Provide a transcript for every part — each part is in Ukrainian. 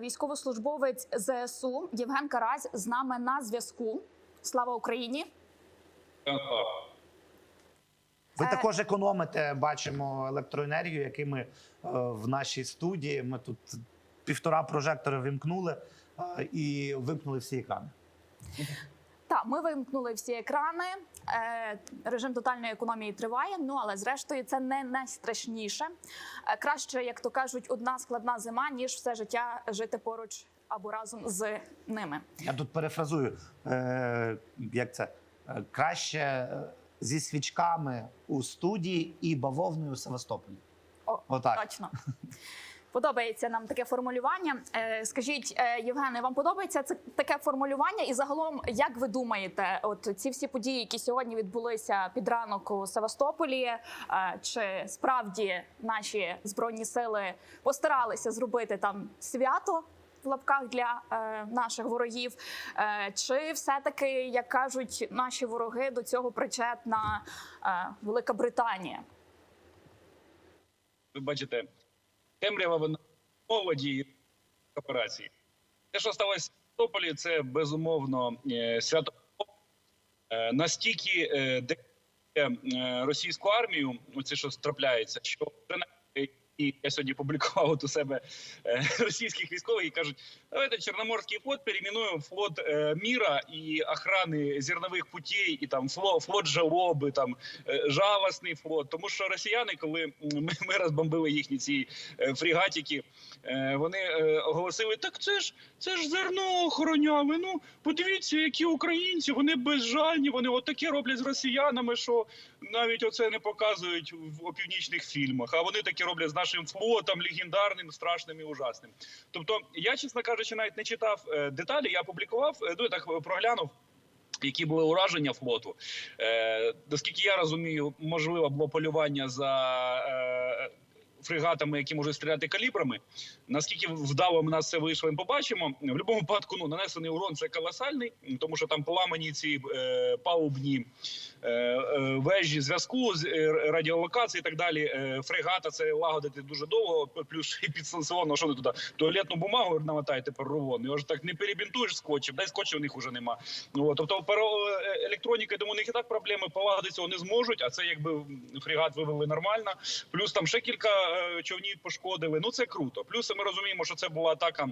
Військовослужбовець ЗСУ Євген Карась з нами на зв'язку. Слава Україні! Ви Е, також економите, бачимо електроенергію, який ми е, в нашій студії. Ми тут півтора прожектора вимкнули е, і вимкнули всі екрани. Так, ми вимкнули всі екрани. Е, режим тотальної економії триває. Ну але зрештою це не найстрашніше. Е, краще, як то кажуть, одна складна зима, ніж все життя жити поруч або разом з ними. Я тут перефразую, е, як це краще зі свічками у студії і бавовною у Севастополі. О, Отак. точно. Подобається нам таке формулювання. Е, Скажіть, е, Євгене, вам подобається це таке формулювання? І загалом, як ви думаєте, от ці всі події, які сьогодні відбулися під ранок у Севастополі, е, чи справді наші збройні сили постаралися зробити там свято? В лапках для е, наших ворогів, е, чи все-таки, як кажуть наші вороги, до цього причетна е, Велика Британія? ви бачите, темрява вона молоді операції. Те, що сталося в Тополі, це безумовно е, свято Е, настільки е, де російську армію, оце що трапляється, що принаймні, і я сьогодні публікував от у себе е, російських військових і кажуть, давайте Чорноморський флот перейменуємо флот е, міра і охрани зернових путей, і там флот, флот жалоби, там е, жалосний флот. Тому що росіяни, коли ми, ми розбомбили їхні ці фрігатики, вони оголосили: так це ж це ж зерно охороняли. Ну подивіться, які українці, вони безжальні, вони отаке роблять з росіянами, що навіть оце не показують в опівнічних фільмах. А вони таке роблять з нашим флотом, легендарним, страшним і ужасним. Тобто, я, чесно кажучи, навіть не читав е, деталі. Я публікував, е, ну я так проглянув. Які були ураження флоту, е, наскільки я розумію, можливо було полювання за е, фрегатами, які можуть стріляти калібрами. Наскільки вдало в нас це вийшло, ми побачимо. В будь-якому випадку ну, нанесений урон це колосальний, тому що там поламані ці е, палубні е, е, вежі зв'язку з е, радіолокації і так далі. Е, фрегата це лагодити дуже довго, плюс ще й підсанкціонно, що ви туди туалетну бумагу намотаєте рулон. Його ж так не перебінтуєш скотчем, дай скотча у них уже нема. Ну, от, тобто е, електроніка, думаю, у них і так проблеми полагодити цього не зможуть. А це якби фрегат вивели нормально. Плюс там ще кілька е, човнів пошкодили. Ну це круто. Плюс ми розуміємо, що це була атака.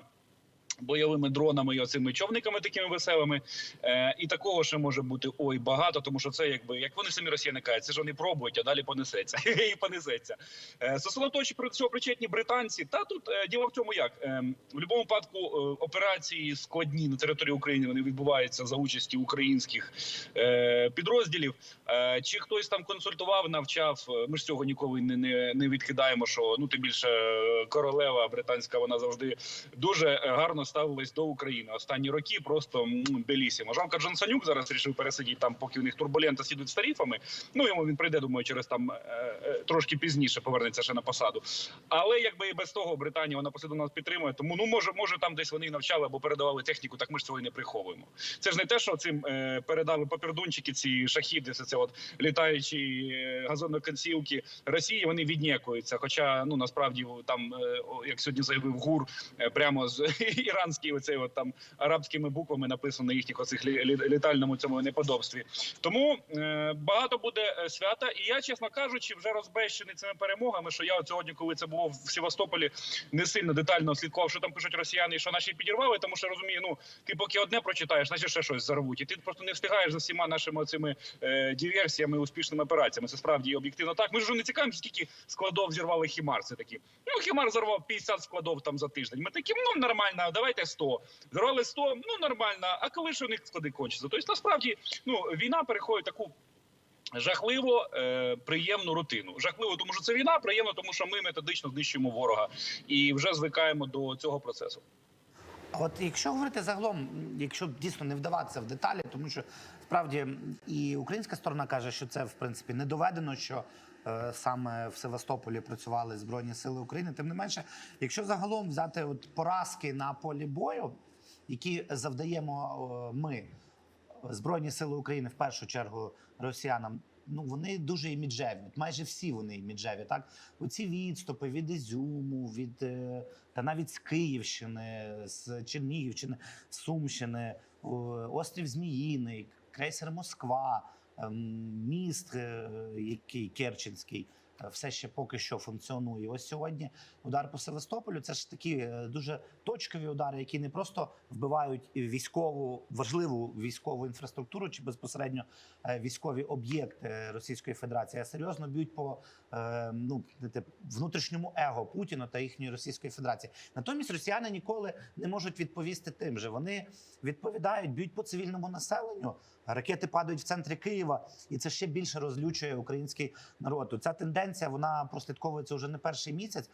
Бойовими дронами і оцими човниками такими веселими, е, і такого ще може бути ой багато, тому що це якби як вони самі росіяни кажуть, це ж вони пробують, а далі понесеться і понесеться. Е, чи про цього причетні британці, та тут е, діло в тому, як е, в будь-якому випадку е, операції складні на території України вони відбуваються за участі українських е, підрозділів. Е, чи хтось там консультував, навчав? е, Ми ж цього ніколи не, не, не відкидаємо. Що ну тим більше е, королева британська, вона завжди дуже е, гарно ставилась до України. Останні роки просто м, белісімо. Жалко, Джонсонюк зараз вирішив пересидіти там, поки у них турбулентності йдуть з тарифами. Ну йому він прийде, думаю, через там е, е, трошки пізніше повернеться ще на посаду. Але якби і без того Британія вона послідовно нас підтримує. Тому ну може, може там десь вони навчали або передавали техніку. Так ми ж цього і не приховуємо. Це ж не те, що цим е, передали папердунчики, ці шахіди, все це от літаючі газоноконсілки Росії. Вони віднікуються. Хоча ну насправді там, як сьогодні заявив ГУР, прямо з іранський оцей от там арабськими буквами написано на їхніх оцих лі- лі- літальному цьому неподобстві. Тому е, багато буде е, свята. І я, чесно кажучи, вже розбещений цими перемогами. Що я от сьогодні, коли це було в Севастополі, не сильно детально слідкував, що там пишуть росіяни, що наші підірвали, тому що розумію, ну ти поки одне прочитаєш, значить ще щось зарвуть. І ти просто не встигаєш за всіма нашими цими е, диверсіями, успішними операціями. Це справді об'єктивно так. Ми ж не цікавимося, скільки складов зірвали Хімар. Це такі. Ну Хімар зарвав 50 складов там за тиждень. Ми такі, ну нормально, давайте 100. Зірвали 100, ну нормально. А коли ж у них склади кончаться? Тобто насправді ну війна переходить таку. Жахливо е, приємну рутину. Жахливо, тому що це війна. Приємно, тому що ми методично знищуємо ворога і вже звикаємо до цього процесу. От якщо говорити загалом, якщо дійсно не вдаватися в деталі, тому що справді і українська сторона каже, що це в принципі не доведено, що саме в Севастополі працювали Збройні Сили України. Тим не менше, якщо загалом взяти от поразки на полі бою, які завдаємо е, ми, Збройні Сили України, в першу чергу росіянам, ну вони дуже іміджеві. Майже всі вони іміджеві. Так, оці відступи від Ізюму, від е, та навіть з Київщини, з Чернігівщини, з Сумщини, острів Зміїний, крейсер Москва, міст, е, який Керченський. Е, Все ще поки що функціонує. Ось сьогодні удар по Севастополю. Це ж такі е, дуже точкові удари, які не просто вбивають військову важливу військову інфраструктуру чи безпосередньо е, військові об'єкти Російської Федерації, а серйозно б'ють по ну внутрішньому его Путіна та їхньої Російської Федерації. Натомість росіяни ніколи не можуть відповісти тим же. Вони відповідають, б'ють по цивільному населенню. Ракети падають в центрі Києва, і це ще більше розлючує український народ. Ця тенденція вона прослідковується вже не перший місяць.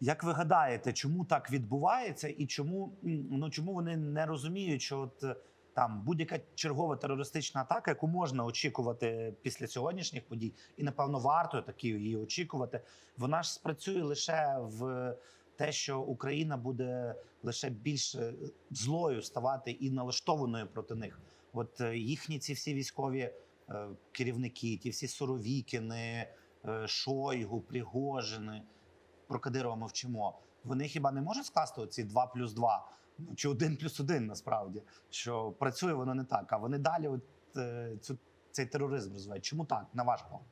Як ви гадаєте, чому так відбувається, і чому ну чому вони не розуміють, що от е, там будь-яка чергова терористична атака, яку можна очікувати після сьогоднішніх подій, і напевно варто такі її очікувати, вона ж спрацює лише в те, що Україна буде лише більш е, злою ставати і налаштованою проти них. От е, їхні ці всі військові е, керівники, ті всі Соровікіни, е, Шойгу, Пригожини, про Кадирова мовчимо. Вони хіба не можуть скласти оці 2 плюс 2? Ну, чи 1 плюс 1 насправді, що працює воно не так, а вони далі от, е, цю, цей тероризм розвивають. Чому так, на ваш погляд?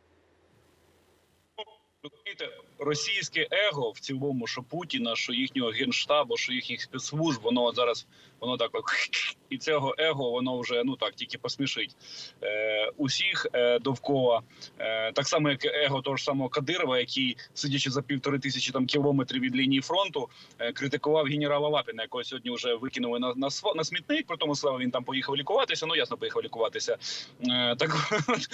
Російське его в цілому, що Путіна, що їхнього генштабу, що їхніх спецслужб, воно зараз воно так і цього его воно вже ну так тільки посмішить е, усіх е, довкола. Е, так само, як его того ж самого Кадирова, який сидячи за півтори тисячі там кілометрів від лінії фронту, е, критикував генерала Лапіна, якого сьогодні вже викинули на на, на смітник. При тому слава він там поїхав лікуватися. Ну ясно, поїхав лікуватися. Е, так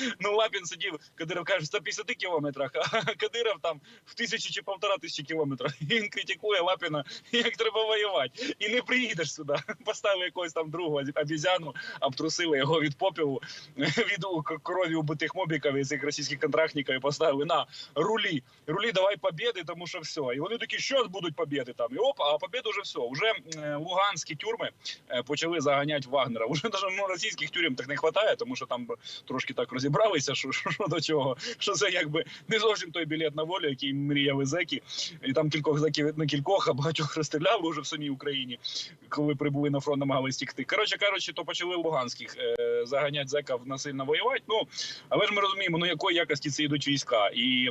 ну Лапін сидів. Кадиров каже, в 150 кілометрах, а Кадиров там в тисячі чи полтора тисячі кілометрах. Він критикує Лапіна, як треба воювати. І не приїдеш сюди. Поставили якогось там другого обізяну, обтрусили його від попілу, від крові убитих мобіків і цих російських контрактників і поставили на рулі. Рулі, давай побіди, тому що все. І вони такі, що будуть побіди там. І оп, а побіди вже все. Уже е, луганські тюрми е, почали заганяти Вагнера. Уже навіть ну, російських тюрем так не вистачає, тому що там трошки так розібралися, що, що, що до чого. Що це якби не зовсім той білет на волю, який мріяли зеки. І там кількох зеків на кількох, а багатьох розстріляли вже в самій Україні, коли прибули на фронт, намагались тікти. Коротше кажучи, то почали луганських е, заганяти зеків насильно воювати. Ну але ж ми розуміємо, ну якої якості це йдуть війська і.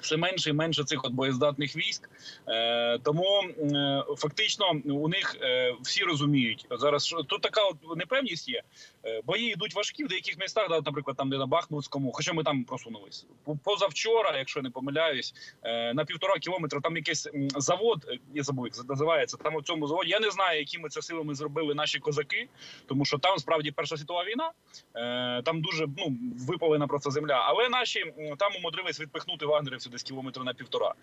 Все менше і менше цих от боєздатних військ, е, тому е, фактично у них е, всі розуміють зараз. Що тут така от непевність є. Е, бої йдуть важкі в деяких містах, да, наприклад, там де на Бахмутському, хоча ми там просунулись. Позавчора, якщо не помиляюсь, е, на півтора кілометра там якийсь завод, е, я забув, як називається. Там у цьому заводі. Я не знаю, якими це силами зробили наші козаки, тому що там справді Перша світова війна. Там дуже ну випалена просто земля. Але наші там умудрились відпихнути вагнерівців десь кілометра на півтора.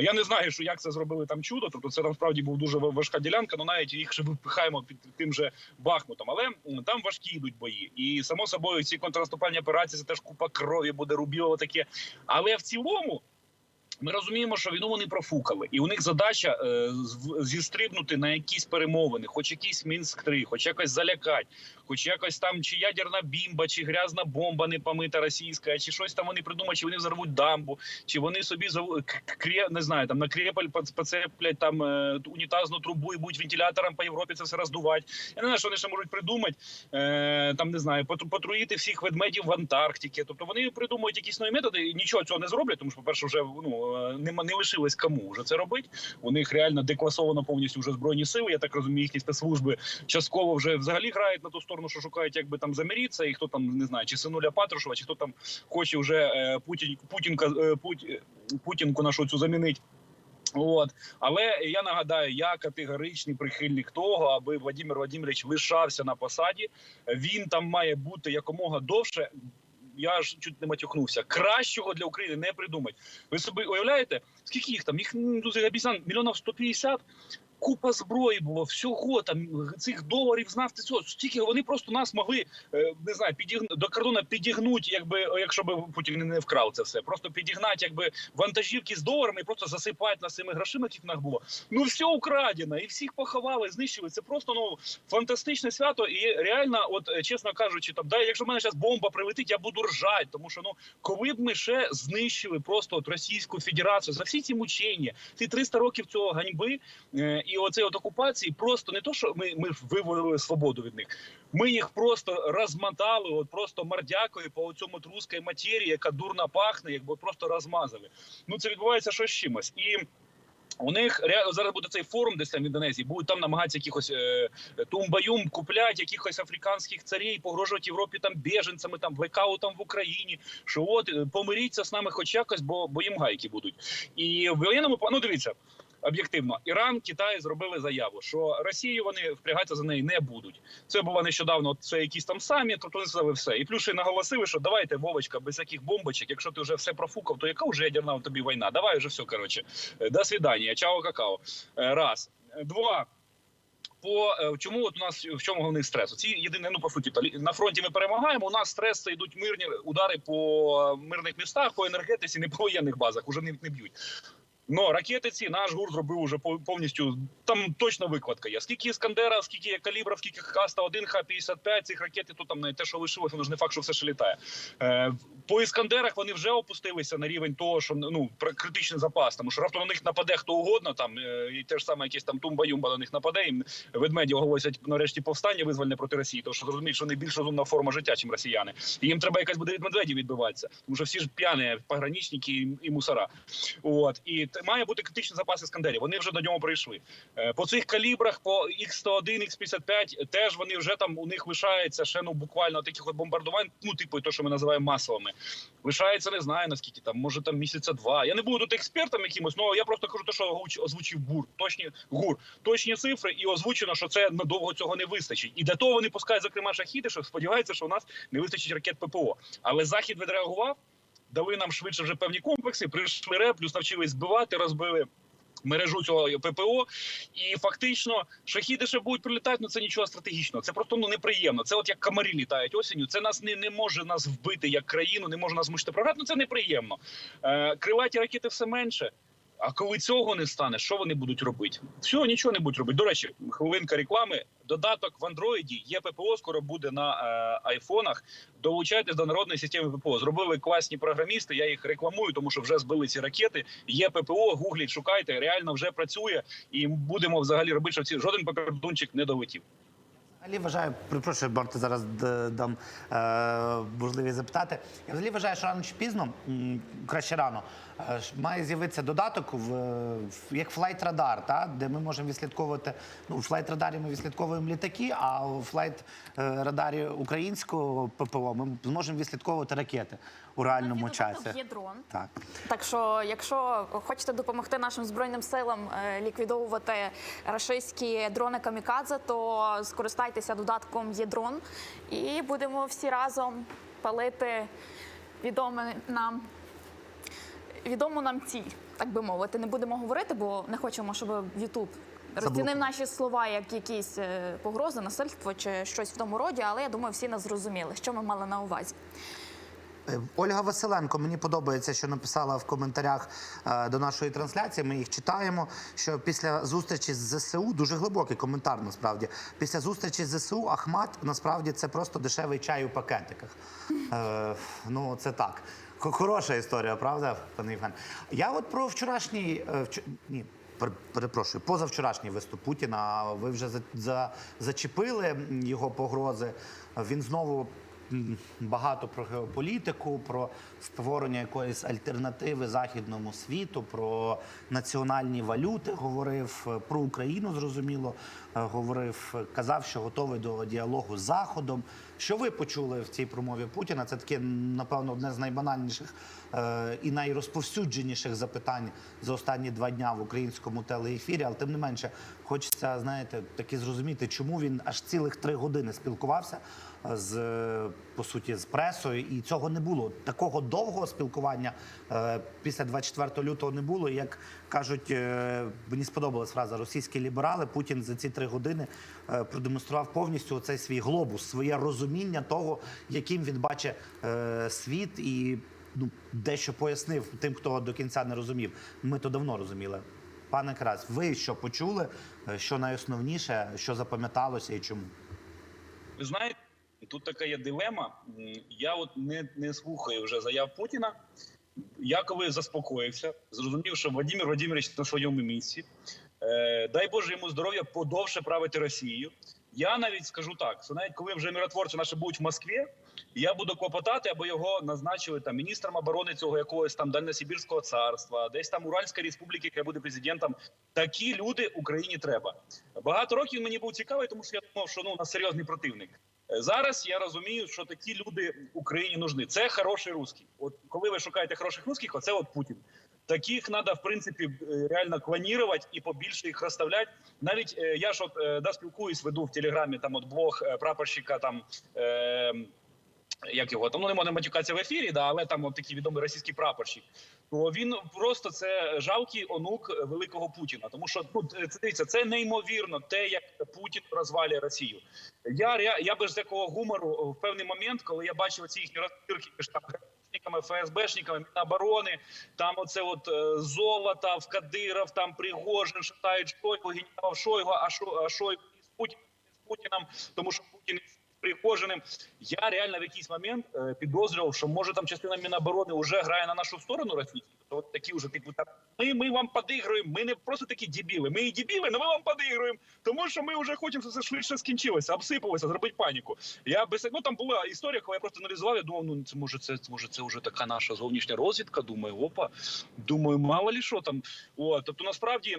Я не знаю, що як це зробили там чудо. Тобто це там справді був дуже важка ділянка. Ну навіть їх ще випихаємо під тим же Бахмутом. Але там важкі йдуть бої, і само собою ці контрнаступальні операції це теж купа крові буде рубіло таке. Але в цілому. Ми розуміємо, що війну вони профукали, і у них задача е, зістрибнути на якісь перемовини, хоч якийсь мінськ 3 хоч якось залякати, хоч якось там чи ядерна бімба, чи грязна бомба не помита російська, чи щось там вони придумають, чи вони взорвуть дамбу, чи вони собі не знаю, там на крепель поцеплять там е, унітазну трубу і будуть вентилятором по Європі це все роздувати. Я не знаю, що вони ще можуть придумати. Е, там не знаю, потру- потруїти всіх ведмедів в Антарктиці. Тобто вони придумують якісь нові методи і нічого цього не зроблять, тому що, по-перше, вже ну нема не лишилось кому вже це робити. У них реально декласовано повністю вже збройні сили. Я так розумію, їхні спецслужби частково вже взагалі грають на ту сторону, що шукають, як би там заміритися, і хто там не знаю, чи синуля Патрушева, чи хто там хоче вже е, Путін Путінка е, Путь, е, Путінку нашу цю замінити. От але я нагадаю, я категоричний прихильник того, аби Владимир Владимирович лишався на посаді. Він там має бути якомога довше. Я ж чуть не матюхнувся. Кращого для України не придумать. Ви собі уявляєте, скільки їх там? Їх ну, обіцян, мільйонів 150. Купа зброї було, всього там цих доларів з нафти. Цього стільки вони просто нас могли е, не знаю, підігн... до кордону підігнути, якби якщо б Путін не вкрав це все. Просто підігнати, якби вантажівки з доларами, і просто засипати нас цими грошима, яких в нас було. Ну все украдено, і всіх поховали, знищили. Це просто ну фантастичне свято. І реально, от е, чесно кажучи, там да, якщо в мене зараз бомба прилетить, я буду ржати, тому що ну коли б ми ще знищили просто от Російську Федерацію за всі ці мучення, ці 300 років цього ганьби е, і оцей от окупації, просто не то, що ми, ми виводили свободу від них. Ми їх просто розмотали, от просто мордякою по цьому трускій матерії, яка дурно пахне, якби просто розмазали. Ну це відбувається щось з чимось. І у них зараз буде цей форум десь там в Індонезії, будуть там намагатися якихось е, тумбаюм купляти, якихось африканських царів, погрожувати Європі там біженцями, там блекаутом в Україні. Що от е, помиріться з нами хоч якось, бо, бо їм гайки будуть. І в воєнному ну дивіться. Об'єктивно, Іран, Китай зробили заяву, що Росію вони впрягатися за неї не будуть. Це було нещодавно. Це якісь там самі, тобто вони сказали все. І плюс ще наголосили, що давайте, Вовочка, без яких бомбочок. Якщо ти вже все профукав, то яка вже ядерна тобі війна? Давай вже все коротше. Е, До свидання, чао, какао. Е, Раз, Е, два. По чому от у нас в чому головний стрес? Ці єдине, ну по суті, на фронті ми перемагаємо. У нас стрес це йдуть мирні удари по мирних містах, по енергетиці, не по воєнних базах. Уже не, не б'ють. Ну, ракети ці наш гур зробив уже пов- повністю. Там точно викладка є. Скільки іскандера, скільки є калібрів, скільки Х-101, Х-55, цих ракети тут там навіть те, що лишилося, воно ж не факт, що все ще літає. Е, по іскандерах вони вже опустилися на рівень того, що ну критичний запас. Тому що раптом на них нападе хто угодно, там е, і те ж саме якесь там тумба-юмба на них нападе. І ведмеді оголосять нарешті повстання визвольне проти Росії, тому що зрозуміють, що вони більш розумна форма життя, чим росіяни. І їм треба якась буде від медведів відбиватися, тому що всі ж п'яні пограничники і, і мусора. От і має бути критичний запас іскандерів. Вони вже до нього прийшли. Е, По цих калібрах, по Х-101, Х-55, теж вони вже там у них лишається ще ну буквально таких от бомбардувань, ну типу то, що ми називаємо масовими. Лишається, не знаю наскільки там, може там місяця два. Я не буду тут експертом якимось, але я просто кажу те, що озвучив бур. Точні гур, точні цифри, і озвучено, що це надовго цього не вистачить. І для того вони пускають, зокрема, шахіди, що сподіваються, що у нас не вистачить ракет ППО. Але захід відреагував, дали нам швидше вже певні комплекси, прийшли РЕП, плюс навчились збивати, розбили. Мережу цього ППО, і фактично шахіди ще будуть прилітати, але це нічого стратегічного. Це просто ну неприємно. Це от як комарі літають осінню. Це нас не, не може нас вбити як країну, не може нас змусити програти. Ну це неприємно. Е, крилаті ракети все менше. А коли цього не стане, що вони будуть робити? Все, нічого не будуть робити. До речі, хвилинка реклами. Додаток в Андроїді є ППО, скоро буде на е, айфонах. Долучайтесь до народної системи ППО. Зробили класні програмісти. Я їх рекламую, тому що вже збили ці ракети. Є ППО, гугліть, шукайте. Реально вже працює, і будемо взагалі робити, щоб ці жоден покордончик не долетів. Взагалі вважаю, перепрошую, Барте, зараз дам е, можливість запитати. Я взагалі вважаю, що рано чи пізно, краще рано, е, має з'явитися додаток в, в як флайт радар, та, де ми можемо відслідковувати. Ну, у флайт радарі ми відслідковуємо літаки, а у флайт е, українського ППО ми зможемо відслідковувати ракети у реальному часі. Є дрон. Так. Так що, якщо хочете допомогти нашим збройним силам е, ліквідовувати рашистські дрони камікадзе, то скористайтеся додатком «Є-дрон» і будемо всі разом палити відоме нам відому нам ціль, так би мовити. Не будемо говорити, бо не хочемо, щоб Ютуб розцінив наші слова як якісь е, погрози, насильство чи щось в тому роді. Але я думаю, всі нас зрозуміли, що ми мали на увазі. Е, Ольга Василенко, мені подобається, що написала в коментарях е, до нашої трансляції. Ми їх читаємо. Що після зустрічі з ЗСУ дуже глибокий коментар. Насправді, після зустрічі з ЗСУ Ахмат насправді це просто дешевий чай у пакетиках. Е, ну це так. Хороша історія, правда, пане Євген? Я от про вчорашній е, вч... ні. Перепрошую, позавчорашній виступ Путіна. Ви вже за, за, зачепили його погрози. Він знову багато про геополітику, про створення якоїсь альтернативи західному світу, про національні валюти говорив, е, про Україну зрозуміло е, говорив, казав, що готовий до діалогу з Заходом. Що ви почули в цій промові Путіна? Це таке, напевно, одне з найбанальніших е, і найрозповсюдженіших запитань за останні два дня в українському телеефірі. Але тим не менше, хочеться, знаєте, таки зрозуміти, чому він аж цілих три години спілкувався з по суті з пресою, і цього не було. Такого довгого спілкування е, після 24 лютого не було. Як кажуть, е, мені сподобалась фраза російські ліберали. Путін за ці три години е, продемонстрував повністю оцей свій глобус, своє розуміння того, яким він бачить е, світ, і ну дещо пояснив тим, хто до кінця не розумів. Ми то давно розуміли. Пане Карась, ви що почули? Е, Що найосновніше, що запам'яталося і чому? Ви знаєте, тут така є дилема. Я от не, не слухаю вже заяв Путіна. Я коли заспокоївся, зрозумів, що Владимир Владимирович на своєму місці. Е, дай Боже йому здоров'я подовше правити Росією. Я навіть скажу так: що навіть коли вже миротворці наші будуть в Москві, я буду клопотати, або його назначили там міністром оборони цього якогось там Дальносибірського царства, десь там Уральська республіка, яка буде президентом. Такі люди Україні треба. Багато років мені був цікавий, тому що я думав, що ну у нас серйозний противник. Е, Зараз я розумію, що такі люди Україні нужні. Це хороший русський. От коли ви шукаєте хороших русських, оце от Путін. Таких треба, в принципі, е, реально клонувати і побільше їх розставляти. Навіть е, я ж от да, спілкуюсь, веду в телеграмі там от блог прапорщика там. Е, як його там ну не можна матюкатися в ефірі, да, але там от такий відомий російський прапорщик. То він просто це жалкий онук великого Путіна. Тому що ну це дивіться, це неймовірно те, як Путін розвалює Росію. Я я, я без такого гумору в певний момент, коли я бачив ці їхні розбірки між там ФСБшниками, Міноборони, там оце от е, золото, в Кадиров, там Пригожин, шатають Шойгу, генерал Шойгу, а Шо, а Шойгу з Путіним, з Путіним, тому що Путін Пригожиним. Я реально в якийсь момент е, підозрював, що може там частина Міноборони вже грає на нашу сторону російську. То от такі вже типу так. Ми, ми вам подигруємо. Ми не просто такі дебіли. Ми і дебіли, але ми вам подигруємо. Тому що ми вже хочемо, щоб це швидше скінчилося, обсипалося, зробити паніку. Я без ну там була історія, коли я просто аналізував. Я думав, ну це може це може це вже така наша зовнішня розвідка. Думаю, опа, думаю, мало лі що там. От тобто, насправді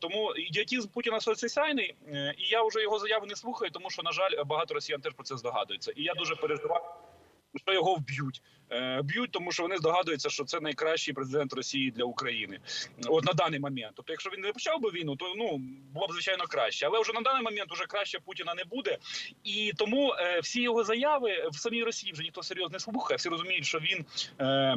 тому ідіотизм Путіна соціальний, е, і я вже його заяви не слухаю, тому що на жаль, багато росіян теж про це здогадуються. І я дуже переживаю. Що його вб'ють, Е, б'ють, тому що вони здогадуються, що це найкращий президент Росії для України. От на даний момент. Тобто, якщо він не почав би війну, то ну було б звичайно краще. Але вже на даний момент уже краще Путіна не буде. І тому е, всі його заяви в самій Росії вже ніхто серйозно не слухає. Всі розуміють, що він. Е,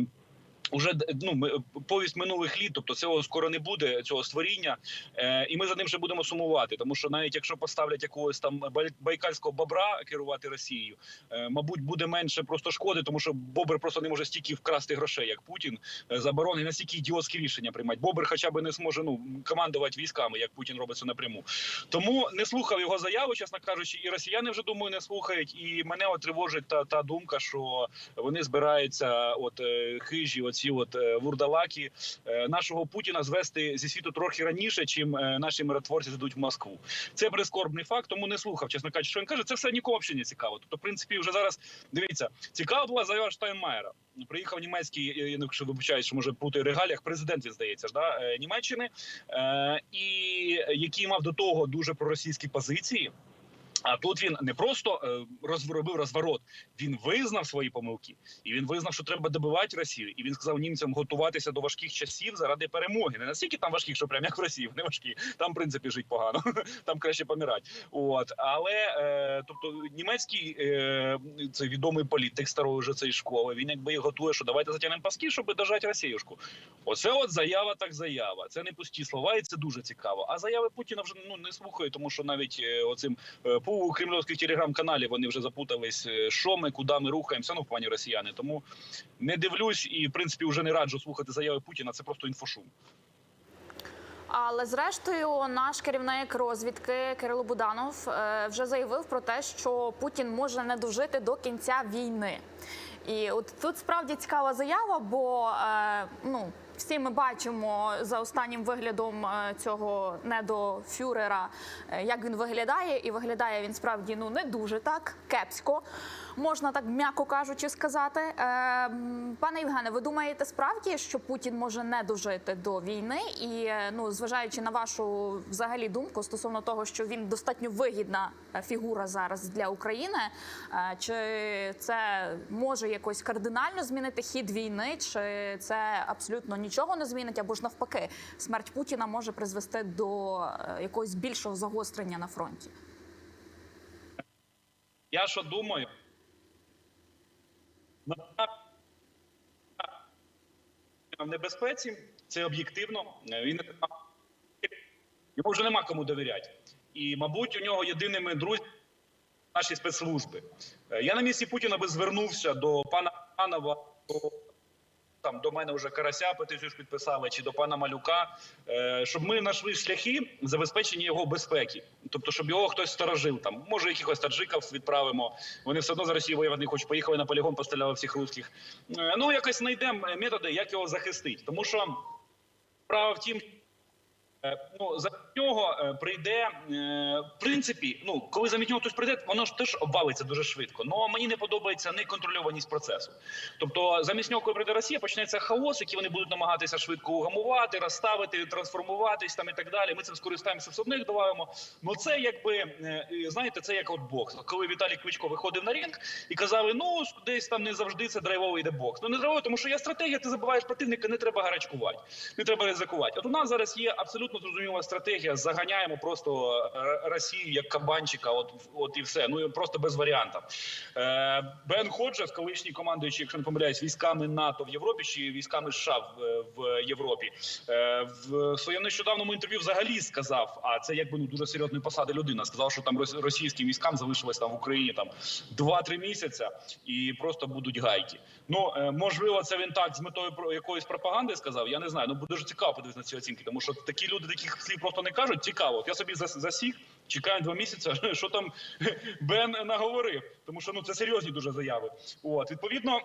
Уже ну повість минулих літ, тобто цього скоро не буде цього створіння, е, і ми за ним ще будемо сумувати. Тому що навіть якщо поставлять якогось там бай- байкальського бобра керувати Росією, е, мабуть, буде менше просто шкоди, тому що Бобр просто не може стільки вкрасти грошей, як Путін. Е, Заборони настільки ідіотські рішення приймати. Бобр хоча б не зможе ну командувати військами, як Путін робить це напряму. Тому не слухав його заяву, чесно кажучи, і росіяни вже думаю не слухають. І мене от тривожить та та думка, що вони збираються, от е, хижі, оці от е, вурдалаки е, нашого Путіна звести зі світу трохи раніше, чим е, наші миротворці зайдуть в Москву. Це прискорбний факт, тому не слухав. Чесно кажучи, що він каже, це все нікому взагалі не цікаво. Тобто, в принципі, вже зараз дивіться, цікава була заява Штайнмаєра. Приїхав німецький, я не що вибачаюсь, що може бути регаліях. Президент він здається ж да Німеччини, і який мав до того дуже проросійські позиції. А тут він не просто е, розробив розворот, він визнав свої помилки, і він визнав, що треба добивати Росію. І він сказав німцям готуватися до важких часів заради перемоги. Не настільки там важких, що прям як в Росії, не важкі. Там в принципі жить погано, там краще помирати. От але е, тобто німецький е, цей відомий політик старої вже цієї школи. Він якби і готує, що давайте затягнемо паски, щоб дожати Росіюшку. Оце от заява, так заява. Це не пусті слова, і це дуже цікаво. А заяви Путіна вже ну не слухаю, тому що навіть е, оцим по кремлівських телеграм-каналів вони вже запутались, е, що ми, куди ми рухаємося. Ну, пані росіяни. Тому не дивлюсь і в принципі вже не раджу слухати заяви Путіна. Це просто інфошум. Але зрештою, наш керівник розвідки Кирило Буданов е, вже заявив про те, що Путін може не дожити до кінця війни. І от тут справді цікава заява, бо е, ну всі ми бачимо за останнім виглядом е, цього недофюрера, е, як він виглядає, і виглядає він справді ну не дуже так кепсько, можна так м'яко кажучи сказати. Е, Пане Євгене, ви думаєте справді, що Путін може не дожити до війни? І е, ну, зважаючи на вашу взагалі думку стосовно того, що він достатньо вигідна е, фігура зараз для України, чи це може якось кардинально змінити хід війни, чи це абсолютно нічого не змінить, або ж навпаки, смерть Путіна може призвести до якогось більшого загострення на фронті? Я що думаю? На- в небезпеці, це об'єктивно. Він йому вже нема кому довіряти. І, мабуть, у нього єдиними друзями наші спецслужби. Е, Я на місці Путіна би звернувся до пана Панова, там до мене вже Карася петицію ж підписали, чи до пана Малюка, е, щоб ми знайшли шляхи забезпечення його безпеки. Тобто, щоб його хтось сторожив. Там може якихось таджиків відправимо. Вони все одно з Росії воювати хочуть. Поїхали на полігон, постріляли всіх русських. Е, Ну якось знайдемо методи, як його захистити. Тому що справа в тім. Е, Ну, за нього е, прийде е, в принципі. Ну коли замість нього хтось прийде, воно ж теж обвалиться дуже швидко. Ну мені не подобається неконтрольованість процесу. Тобто, замість нього, коли прийде Росія, почнеться хаос, який вони будуть намагатися швидко угамувати, розставити, трансформуватись там і так далі. Ми цим скористаємося, все одно їх додаємо. Ну це якби знаєте, це як от бокс. Коли Віталій Кличко виходив на ринг і казали, ну десь там не завжди це драйвовий йде бокс. Ну не драйвовий, тому що є стратегія, ти забиваєш противника, не треба гарячкувати, не треба ризикувати. От у нас зараз є абсолютно зрозуміла стратегія. Заганяємо просто е, Росію як кабанчика. От от і все. Ну просто без варіантів. Е, Бен Ходжес, колишній командуючий, якщо не помиляюсь, військами НАТО в Європі чи військами США в, в Європі, е, в своєму нещодавному інтерв'ю взагалі сказав, а це якби ну дуже серйозної посади людина. Сказав, що там російським військам залишилось там в Україні там 2-3 місяця і просто будуть гайки. Ну е, можливо, це він так з метою якоїсь пропаганди сказав. Я не знаю. Ну буде дуже цікаво подивитися на ці оцінки, тому що такі люди таких слів просто не кажуть. Цікаво. От я собі зас- засік. Чекаємо два місяці, що там Бен наговорив, тому що ну це серйозні дуже заяви. От відповідно.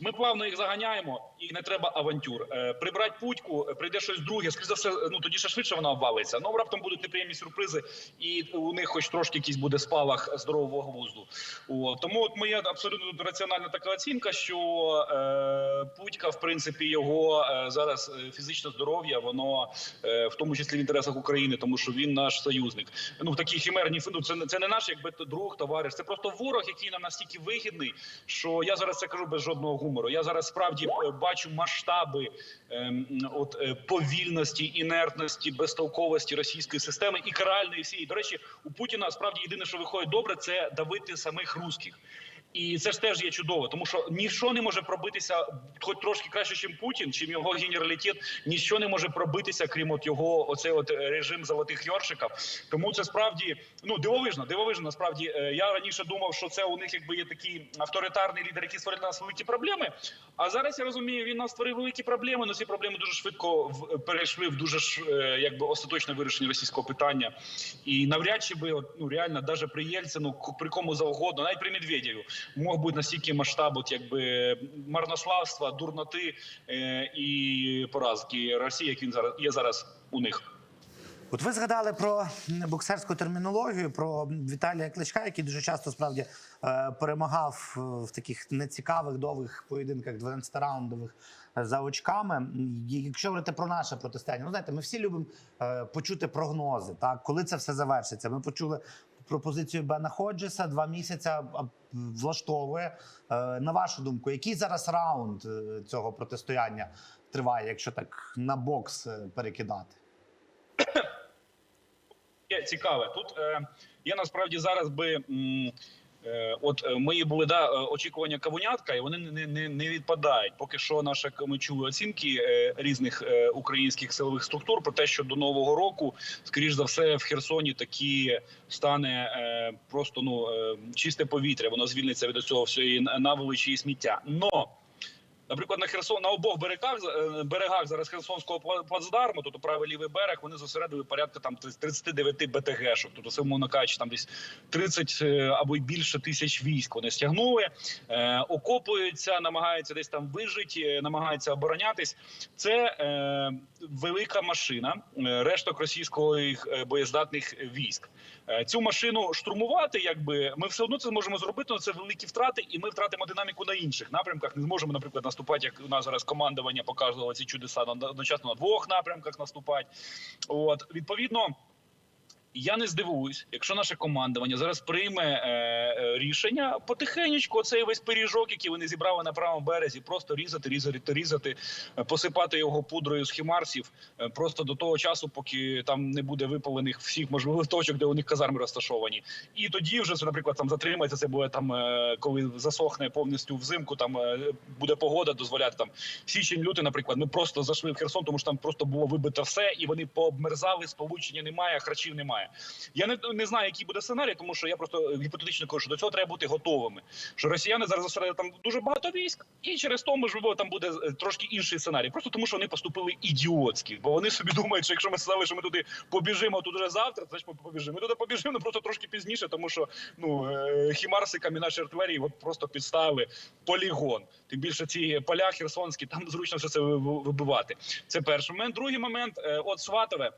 Ми плавно їх заганяємо, і не треба авантюр. Е, прибрати путьку, е, прийде щось друге. Скоріше за все, ну тоді ще швидше вона обвалиться. Ну раптом будуть неприємні сюрпризи, і у них хоч трошки якийсь буде спалах здорового глузду. О, тому от моя абсолютно раціональна така оцінка, що е, путька, в принципі, його е, зараз е, фізичне здоров'я, воно е, в тому числі в інтересах України, тому що він наш союзник. Ну в такій хімерній ну, це, це не наш якби друг, товариш. Це просто ворог, який нам настільки вигідний, що я зараз це кажу без жодного гумору. Я зараз справді е, бачу масштаби ем, от е, повільності, інертності, безтолковості російської системи і каральної всієї. До речі, у Путіна справді єдине, що виходить добре, це давити самих русських. І це ж теж є чудово, тому що ніщо не може пробитися, хоч трошки краще, ніж Путін, чим його генералітет, ніщо не може пробитися, крім от його оцей от режим золотих йоршиків. Тому це справді ну дивовижно, дивовижно. Насправді Е, я раніше думав, що це у них якби є такий авторитарний лідер, який створив на нас великі проблеми. А зараз я розумію, він нас створив великі проблеми. але ці проблеми дуже швидко перейшли в дуже ж е, якби остаточне вирішення російського питання. І навряд чи би от, ну реально, навіть при Єльцину, при кому завгодно, навіть при Медведєві, мог бути настільки масштаб, от, якби марнославства, дурноти е, і поразки Росії, як він зараз є зараз у них. От ви згадали про боксерську термінологію, про Віталія Кличка, який дуже часто справді е, перемагав е, в таких нецікавих довгих поєдинках 12-раундових е, за очками. Якщо говорити про наше протистояння, ну знаєте, ми всі любимо почути прогнози. Так, коли це все завершиться? Ми почули пропозицію Бена Ходжеса два місяці влаштовує. Е, на вашу думку, який зараз раунд е, цього протистояння триває, якщо так на бокс е, перекидати? Цікаве. Тут е, я насправді зараз би. М, От е, мої були да е, очікування кавунятка, і вони не, не, не відпадають. Поки що наша ми чули оцінки е, різних е, українських силових структур про те, що до нового року, скоріш за все, в Херсоні такі стане е, просто ну е, чисте повітря. Воно звільниться від цього всієї наволочі і сміття. Но Наприклад, на Херсон на обох берегах е, берегах зараз Херсонського пла- плацдарму, тобто правий лівий берег, вони зосередили порядка там 39 БТГ-шок. Тобто, це умовно кажучи, там десь 30 е, або й більше тисяч військ вони стягнули, е, окопуються, намагаються десь там вижити, е, намагаються оборонятись. Це е, велика машина, решток російських боєздатних військ. Цю машину штурмувати, якби ми все одно це зможемо зробити. але Це великі втрати, і ми втратимо динаміку на інших напрямках. Не зможемо, наприклад, наступати, як у нас зараз командування показувало ці чудеса одночасно на двох напрямках наступати. От відповідно. Я не здивуюсь, якщо наше командування зараз прийме е, е, рішення потихенечку цей весь пиріжок, який вони зібрали на правому березі, просто різати, різати, різати, е, посипати його пудрою з хімарсів, е, просто до того часу, поки там не буде випалених всіх можливих точок, де у них казарми розташовані. І тоді вже наприклад, там затримається. Це буде там, коли засохне повністю взимку. Там буде погода, дозволяти там січень, лютий, наприклад. Ми просто зайшли в Херсон, тому що там просто було вибито все, і вони пообмерзали. Сполучення немає, харчів немає. Я не, не знаю, який буде сценарій, тому що я просто гіпотетично кажу, що до цього треба бути готовими. Що росіяни зараз зосередили там дуже багато військ, і через то можливо там буде е, трошки інший сценарій. Просто тому, що вони поступили ідіотськи, бо вони собі думають, що якщо ми сказали, що ми туди побіжимо тут вже завтра, значить ми побіжимо. Ми туди побіжимо, ну, просто трошки пізніше, тому що ну е, хімарсиками наші артилерії от просто підставили полігон. Тим більше ці поля херсонські, там зручно все це ви- ви- вибивати. Це перший момент. Другий момент, е, от Сватове.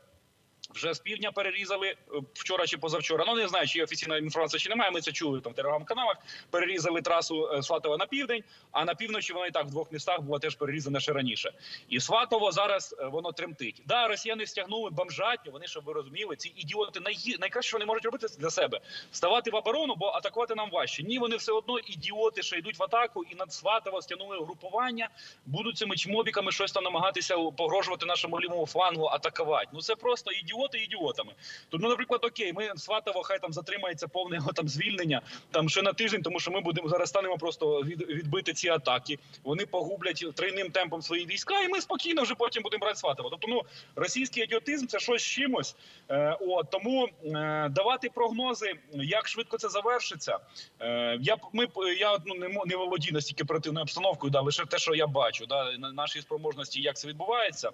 Вже з півдня перерізали е, вчора чи позавчора. Ну не знаю, чи є офіційна інформація, чи немає. Ми це чули там в телеграм-каналах. Перерізали трасу е, Сватова на південь, а на півночі вона і так в двох містах була теж перерізана ще раніше. І Сватово зараз е, воно тремтить. Да, росіяни стягнули бомжатню. Вони щоб ви розуміли, ці ідіоти найгі... найкраще, що вони можуть робити для себе ставати в оборону, бо атакувати нам важче. Ні, вони все одно ідіоти, що йдуть в атаку, і над Сватово стягнули групування, будуть цими чмобіками щось там намагатися погрожувати нашому лівому флангу, атакувати. Ну це просто ідіоти ідіотами. Тут, ну, наприклад, окей, ми Сватово, хай там затримається повне його там звільнення там ще на тиждень, тому що ми будемо зараз станемо просто від, відбити ці атаки. Вони погублять тройним темпом свої війська, і ми спокійно вже потім будемо брати Сватово. Тобто, ну російський ідіотизм це щось з чимось. Е, от тому е, давати прогнози, як швидко це завершиться. Е, я ми я ну не не володію настільки оперативною обстановкою, да лише те, що я бачу, да на наші спроможності, як це відбувається.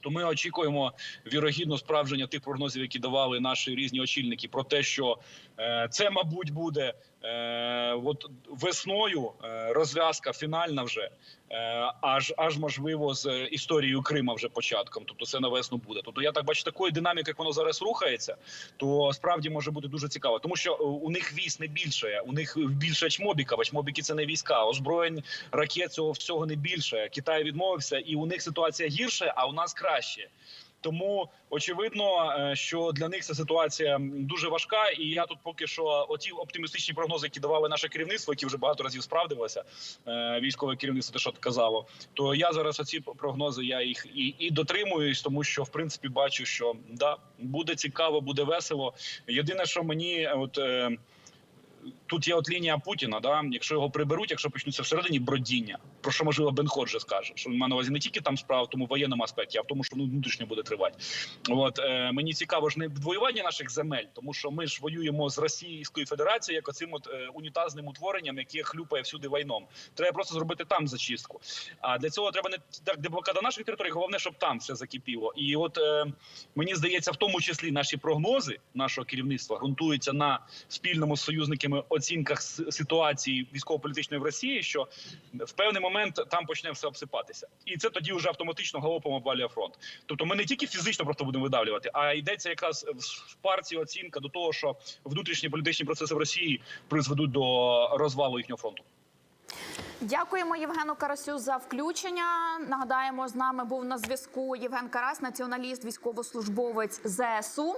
То ми очікуємо вірогідно справження тих прогнозів, які давали наші різні очільники, про те, що це, мабуть, буде е, от весною е, розв'язка фінальна вже, е, аж аж можливо з е, історією Крима вже початком. Тобто це на весну буде. Тобто я так бачу такої динаміки, як воно зараз рухається, то справді може бути дуже цікаво, тому що е, у них військ не більше, у них більше чмобіка. а Чмобіки це не війська, озброєнь ракет цього всього не більше. Китай відмовився, і у них ситуація гірше, а у нас краще. Тому очевидно, е, що для них ця ситуація дуже важка, і я тут поки що оті оптимістичні прогнози, які давали наше керівництво, які вже багато разів справдилося, е, військове керівництво, те, що казало, то я зараз оці прогнози я їх і, і дотримуюсь, тому що в принципі бачу, що да буде цікаво, буде весело. Єдине, що мені е, от. Тут є от лінія Путіна. Да, якщо його приберуть, якщо почнуться всередині бродіння, про що можливо Бен Ходжес скаже, що на увазі не тільки там справа в тому воєнному аспекті, а в тому, що ну, внутрішньо буде тривати. От е, мені цікаво ж не відвоювання наших земель, тому що ми ж воюємо з Російською Федерацією як оцим от е, унітазним утворенням, яке хлюпає всюди війном. Треба просто зробити там зачистку. А для цього треба не так деблокада наших територій, головне, щоб там все закипіло. І от е, мені здається, в тому числі наші прогнози нашого керівництва ґрунтуються на спільному з союзниками оцінках ситуації військово-політичної в Росії, що в певний момент там почне все обсипатися, і це тоді вже автоматично галопом обвалює фронт. Тобто, ми не тільки фізично просто будемо видавлювати, а йдеться якраз в партії оцінка до того, що внутрішні політичні процеси в Росії призведуть до розвалу їхнього фронту. Дякуємо Євгену Карасю за включення. Нагадаємо, з нами був на зв'язку Євген Карас, націоналіст, військовослужбовець ЗСУ.